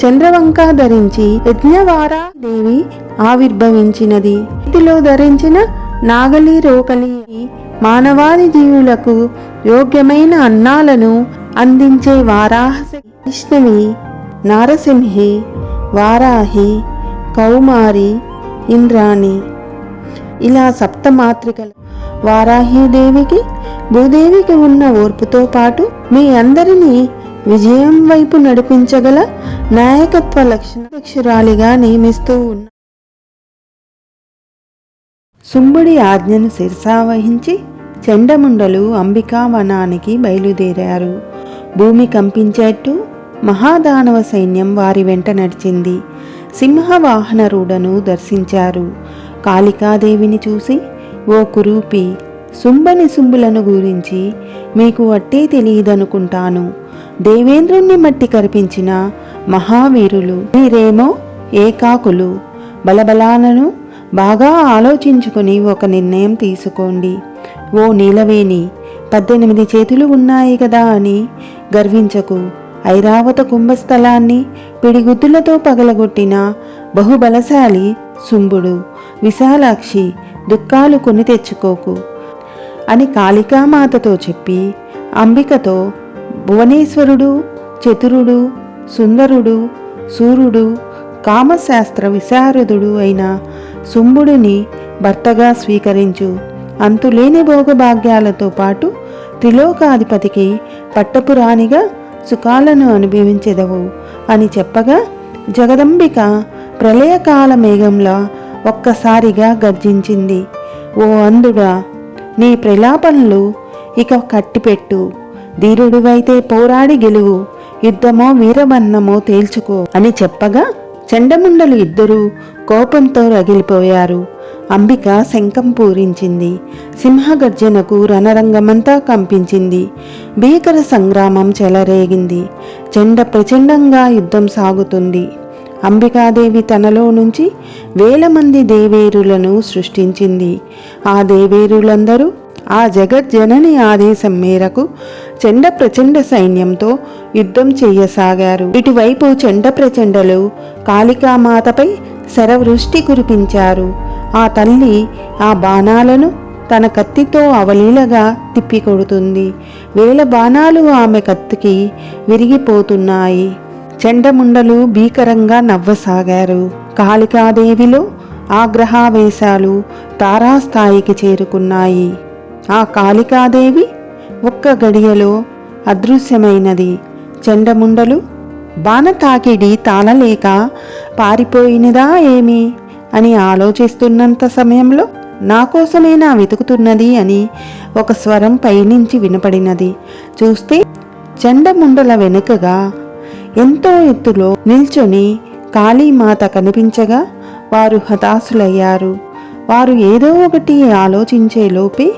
చంద్రవంక ధరించి యజ్ఞవారా దేవి ఆవిర్భవించినది. చేతిలో ధరించిన నాగలి రోకలి మానవాది జీవులకు యోగ్యమైన అన్నాలను అందించే వారాహ వైష్ణవి నారసింహి వారాహి కౌమారి ఇంద్రాణి. ఇలా సప్తమాత్రికలు వారాహిదేవికి భూదేవికి ఉన్న ఓర్పుతో పాటు మీ అందరినీ విజయం వైపు నడిపించగల నాయకత్వ లక్షణాక్షరాలిగా నియమిస్తూ ఉన్న సుంబుడి ఆజ్ఞను శిరసావహించి చెండముండలు అంబికా వనానికి బయలుదేరారు. భూమి కంపించేట్టు మహాదానవ సైన్యం వారి వెంట నడిచింది. సింహవాహనరుడను దర్శించారు. కాళికాదేవిని చూసి ఓ కురూపి సుంబని సుంబులను గురించి మీకు అట్టే తెలియదనుకుంటాను. దేవేంద్రుణ్ణి మట్టి కరిపించిన మహావీరులు మీరేమో ఏకాకులు. బలబలాలను బాగా ఆలోచించుకుని ఒక నిర్ణయం తీసుకోండి. ఓ నీలవేణి పద్దెనిమిది చేతులు ఉన్నాయి కదా అని గర్వించకు. ఐరావత కుంభస్థలాన్ని పిడిగుద్దులతో పగలగొట్టిన బహుబలశాలి శుంభుడు విశాలాక్షి దుఃఖాలు కొని తెచ్చుకోకు అని కాళికామాతతో చెప్పి అంబికతో భువనేశ్వరుడు చతురుడు సుందరుడు సూర్యుడు కామశాస్త్ర విశారదుడు అయిన శుంభుడిని భర్తగా స్వీకరించు. అంతులేని భోగభాగ్యాలతో పాటు త్రిలోకాధిపతికి పట్టపురాణిగా సుఖాలను అనుభవించెదవు అని చెప్పగా జగదంబిక ప్రళయకాల మేఘంలా ఒక్కసారిగా గర్జించింది. ఓ అందుడా నీ ప్రలాపనలు ఇక కట్టిపెట్టు. ధీరుడివైతే పోరాడి గెలువు. యుద్ధమో వీరమన్నమో తేల్చుకో అని చెప్పగా చండముండలు ఇద్దరూ కోపంతో రగిలిపోయారు. అంబిక శంఖం పూరించింది. సింహగర్జనకు రణరంగమంతా కంపించింది. భీకర సంగ్రామం చెలరేగింది. చెండ ప్రచండంగా యుద్ధం సాగుతుంది. అంబికాదేవి తనలో నుంచి వేల మంది దేవేరులను సృష్టించింది. ఆ దేవేరులందరూ ఆ జగజ్జనని ఆదేశం మేరకు చెండ ప్రచండ సైన్యంతో యుద్ధం చేయసాగారు. ఇటువైపు చెండ ప్రచండలు కాళికామాతపై శరవృష్టి కురిపించారు. ఆ తల్లి ఆ బాణాలను తన కత్తితో అవలీలగా తిప్పికొడుతుంది. వేల బాణాలు ఆమె కత్తికి విరిగిపోతున్నాయి. చెండముండలు భీకరంగా నవ్వసాగారు. కాళికాదేవిలో ఆగ్రహావేశాలు తారాస్థాయికి చేరుకున్నాయి. ఆ కాళికాదేవి ఒక్క గడియలో అదృశ్యమైనది. చెండముండలు బాణతాకిడి తాళలేక పారిపోయినదా ఏమి? అని ఆలోచిస్తున్నంత సమయంలో నా కోసమేనా వెతుకుతున్నది అని ఒక స్వరం పైనుంచి వినపడినది. చూస్తే చెండముండల వెనుకగా ఎంతో ఎత్తులో నిల్చొని కాళీమాత కనిపించగా వారు హతాశులయ్యారు. వారు ఏదో ఒకటి ఆలోచించే లోపే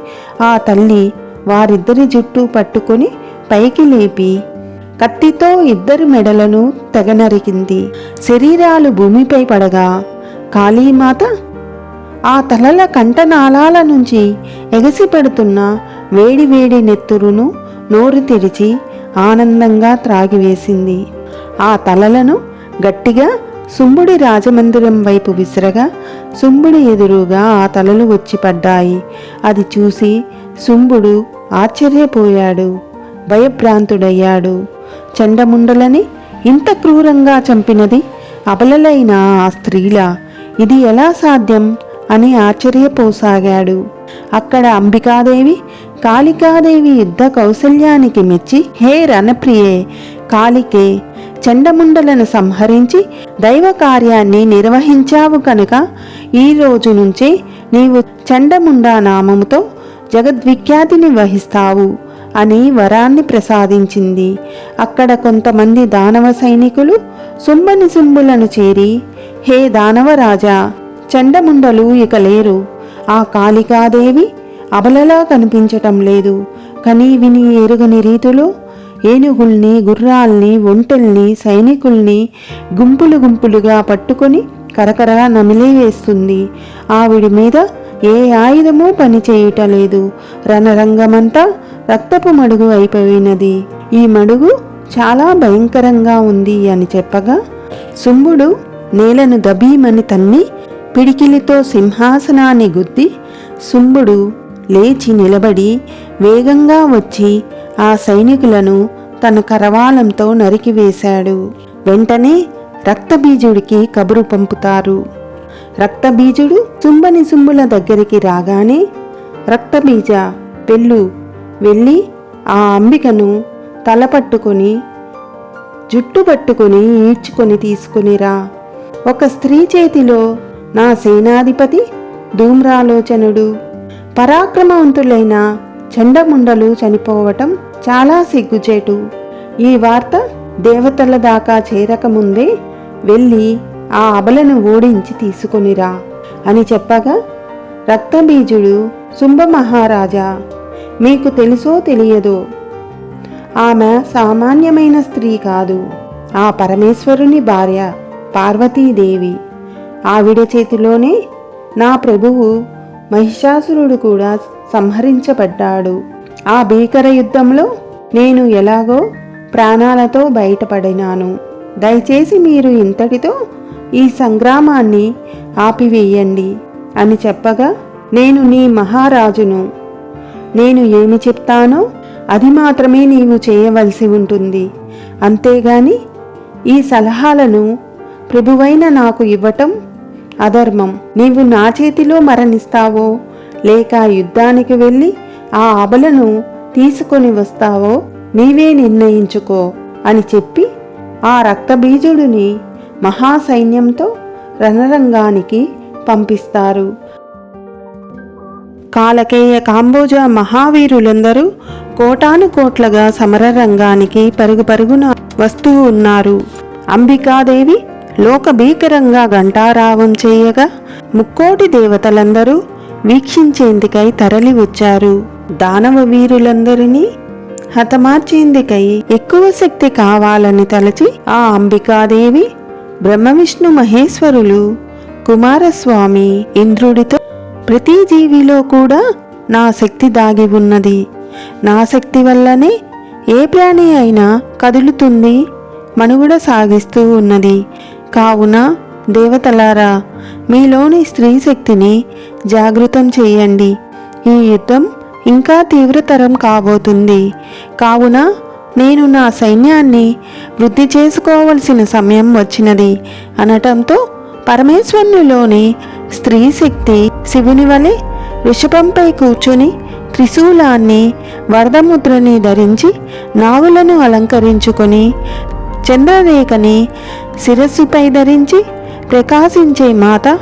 ఆ తల్లి వారిద్దరి జుట్టు పట్టుకొని పైకి లేపి కత్తితో ఇద్దరు మెడలను తెగనరికింది. శరీరాలు భూమిపై పడగా కాళీమాత ఆ తలల కంఠనాళాల నుంచి ఎగసిపడుతున్న వేడివేడి నెత్తురును నోరు తెరిచి ఆనందంగా త్రాగివేసింది. ఆ తలలను గట్టిగా సుంబుడి రాజమందిరం వైపు విసిరగా సుంబుడి ఎదురుగా ఆ తలలు వచ్చి పడ్డాయి. అది చూసి సుంబుడు ఆశ్చర్యపోయాడు. భయభ్రాంతుడయ్యాడు. చండముండలని ఇంత క్రూరంగా చంపినది అబలలైన ఆ స్త్రీల. ఇది ఎలా సాధ్యం? అని ఆశ్చర్యపోసాగాడు. అక్కడ అంబికాదేవి కాళికాదేవి యుద్ధ కౌశల్యానికి మెచ్చి హే రణప్రియే కాళికే చండముండలను సంహరించి దైవ కార్యాన్ని నిర్వహించావు కనుక ఈ రోజు నుంచే నీవు చండముండా నామముతో జగద్విఖ్యాతిని వహిస్తావు అని వరాన్ని ప్రసాదించింది. అక్కడ కొంతమంది దానవ సైనికులు సుంబని సుంబులను చేరి హే దానవరాజా చండముండలు ఇక లేరు. ఆ కాళికాదేవి అబలలా కనిపించటం లేదు. కనీ విని ఎరుగని రీతిలో ఏనుగుల్ని గుర్రాల్ని ఒంటెల్ని సైనికుల్ని గుంపులు గుంపులుగా పట్టుకొని కరకర నమిలివేస్తుంది ఆవిడి మీద ఏ ఆయుధమూ పనిచేయటలేదు రణరంగమంతా రక్తపు మడుగు అయిపోయినది. ఈ మడుగు చాలా భయంకరంగా ఉంది అని చెప్పగా శుంభుడు నేలను దబీమని తన్ని పిడికిలితో సింహాసనాన్ని గుద్ది శుంభుడు లేచి నిలబడి వేగంగా వచ్చి ఆ సైనికులను తన కరవాలంతో నరికివేశాడు వెంటనే రక్తబీజుడికి కబురు పంపుతారు. రక్తబీజుడు సుంబని సుంబుల దగ్గరికి రాగానే రక్తబీజ పెళ్ళు వెళ్ళి ఆ అంబికను తలపట్టుకొని జుట్టు పట్టుకొని ఈడ్చుకొని తీసుకునిరా. ఒక స్త్రీ చేతిలో నా సేనాధిపతి ధూమ్రాలోచనుడు. పరాక్రమవంతులైన చండముండలు చనిపోవటం చాలా సిగ్గుచేటు. ఈ వార్త దేవతల దాకా చేరకముందే వెళ్ళి ఆ అబలను ఓడించి తీసుకొనిరా అని చెప్పగా రక్తబీజుడు శుంభ మహారాజా మీకు తెలుసో తెలియదో? ఆమె సామాన్యమైన స్త్రీ కాదు. ఆ పరమేశ్వరుని భార్య పార్వతీదేవి. ఆవిడ చేతిలోనే నా ప్రభువు మహిషాసురుడు కూడా సంహరించబడ్డాడు. ఆ భీకర యుద్ధంలో నేను ఎలాగో ప్రాణాలతో బయటపడినాను. దయచేసి మీరు ఇంతటితో ఈ సంగ్రామాన్ని ఆపివేయండి అని చెప్పగా నేను నీ మహారాజును. నేను ఏమి చెప్తానో అది మాత్రమే నీవు చేయవలసి ఉంటుంది. అంతేగాని ఈ సలహాలను ప్రభువైన నాకు ఇవ్వటం అధర్మం. నీవు నా చేతిలో మరణిస్తావో లేక యుద్ధానికి వెళ్ళి ఆ అబలను తీసుకొని వస్తావో నీవే నిర్ణయించుకో అని చెప్పి ఆ రక్తబీజుడిని మహాసైన్యంతో రణరంగానికి పంపిస్తారు. కాలకేయ కాంబోజ మహావీరులందరూ కోటాను కోట్లగా సమరరంగానికి పరుగు పరుగున వస్తూ ఉన్నారు. అంబికాదేవి లోక భీకరంగా గంటారావం చేయగా ముక్కోటి దేవతలందరూ వీక్షించేందుకై తరలి వచ్చారు. దానవ వీరులందరినీ హతమార్చేందుకై ఎక్కువ శక్తి కావాలని తలచి ఆ అంబికాదేవి బ్రహ్మ విష్ణు మహేశ్వరులు కుమారస్వామి ఇంద్రుడితో ప్రతి జీవిలో కూడా నా శక్తి దాగి ఉన్నది. నా శక్తి వల్లనే ఏ ప్రాణి అయినా కదులుతుంది మనుగడ సాగిస్తూ ఉన్నది. కావున దేవతలారా మీలోని స్త్రీ శక్తిని జాగృతం చేయండి. ఈ యుద్ధం ఇంకా తీవ్రతరం కాబోతుంది. కావున నేను నా సైన్యాన్ని వృద్ధి చేసుకోవలసిన సమయం వచ్చినది అనటంతో పరమేశ్వరునిలోని స్త్రీ శక్తి శివుని వలె వృషభంపై కూర్చుని త్రిశూలాన్ని వరదముద్రని ధరించి నావులను అలంకరించుకొని చంద్రరేఖని శిరస్సుపై ధరించి ప్రకాశించే మాత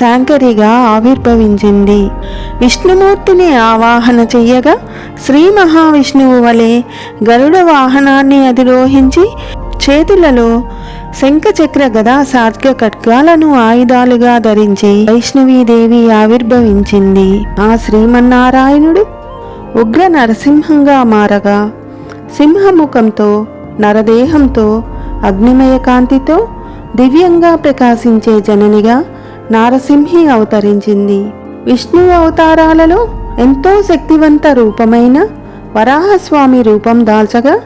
శాంకరిగా ఆవిర్భవించింది. విష్ణుమూర్తిని ఆవాహన చెయ్యగా శ్రీ మహావిష్ణువు వలె గరుడ వాహనాన్ని అధిరోహించి చేతులలో శంఖచక్ర గదా సాత్య ఖడ్గాలను ఆయుధాలుగా ధరించి వైష్ణవీదేవి ఆవిర్భవించింది. ఆ శ్రీమన్నారాయణుడు ఉగ్ర నరసింహంగా మారగా సింహముఖంతో నరదేహంతో అగ్నిమయ కాంతితో దివ్యంగా ప్రకాశించే జననిగా నారసింహి అవతరించింది. విష్ణు అవతారాలలో ఎంతో శక్తివంత రూపమైన వరాహస్వామి రూపం దాల్చగా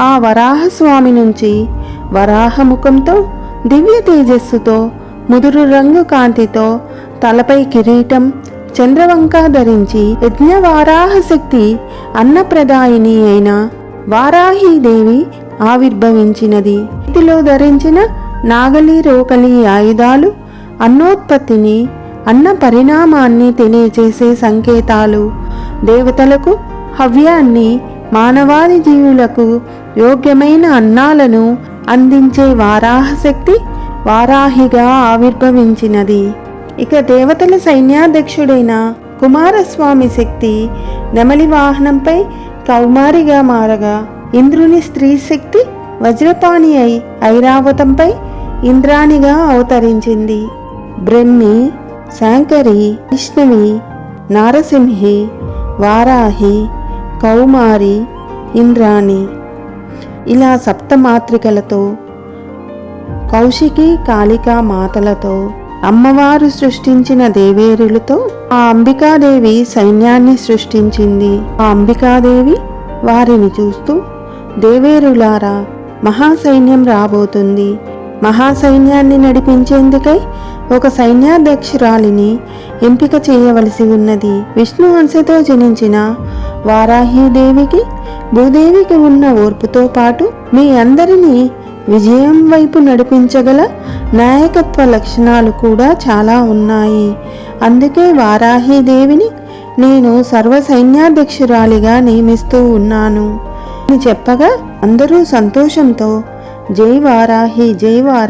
ఆ వరాహస్వామి నుంచి వరాహముఖంతో దివ్య తేజస్సుతో ముదురు రంగు కాంతితో తలపై కిరీటం చంద్రవంక ధరించి యజ్ఞవారాహ శక్తి అన్నప్రదాయిని అయిన వారాహీదేవి ఆవిర్భవించినది. చేతిలో ధరించిన నాగలి రోకలి ఆయుధాలు అన్నోత్పత్తిని అన్న పరిణామాన్ని తెలియజేసే సంకేతాలు. దేవతలకు హవ్యాన్ని మానవాది జీవులకు యోగ్యమైన అన్నాలను అందించే వారాహ శక్తి వారాహిగా ఆవిర్భవించినది. ఇక దేవతల సైన్యాధ్యక్షుడైన కుమారస్వామి శక్తి నెమలి వాహనంపై కౌమారిగా మారగా ఇంద్రుని స్త్రీ శక్తి వజ్రపాణి అయి ఐరావతంపై ఇంద్రాణిగా అవతరించింది. బ్రహ్మి శాంకరి విష్ణవి నారసింహి వారాహి కౌమారి ఇంద్రాణి. ఇలా సప్తమాత్రికలతో కౌశికి కాళికా మాతలతో అమ్మవారు సృష్టించిన దేవేరులతో ఆ అంబికాదేవి సైన్యాన్ని సృష్టించింది. ఆ అంబికాదేవి వారిని చూస్తూ దేవేరులారా మహాసైన్యం రాబోతుంది. మహాసైన్యాన్ని నడిపించేందుకై ఒక సైన్యాధ్యక్షురాలిని ఎంపిక చేయవలసి ఉన్నది. విష్ణు అంశతో జనించిన వారాహీదేవికి భూదేవికి ఉన్న ఓర్పుతో పాటు మీ అందరినీ విజయం వైపు నడిపించగల నాయకత్వ లక్షణాలు కూడా చాలా ఉన్నాయి. అందుకే వారాహీదేవిని నేను సర్వ సైన్యాధ్యక్షురాలిగా నియమిస్తూ ఉన్నాను. అని చెప్పగా అందరూ సంతోషంతో జై వారాహి జై వారా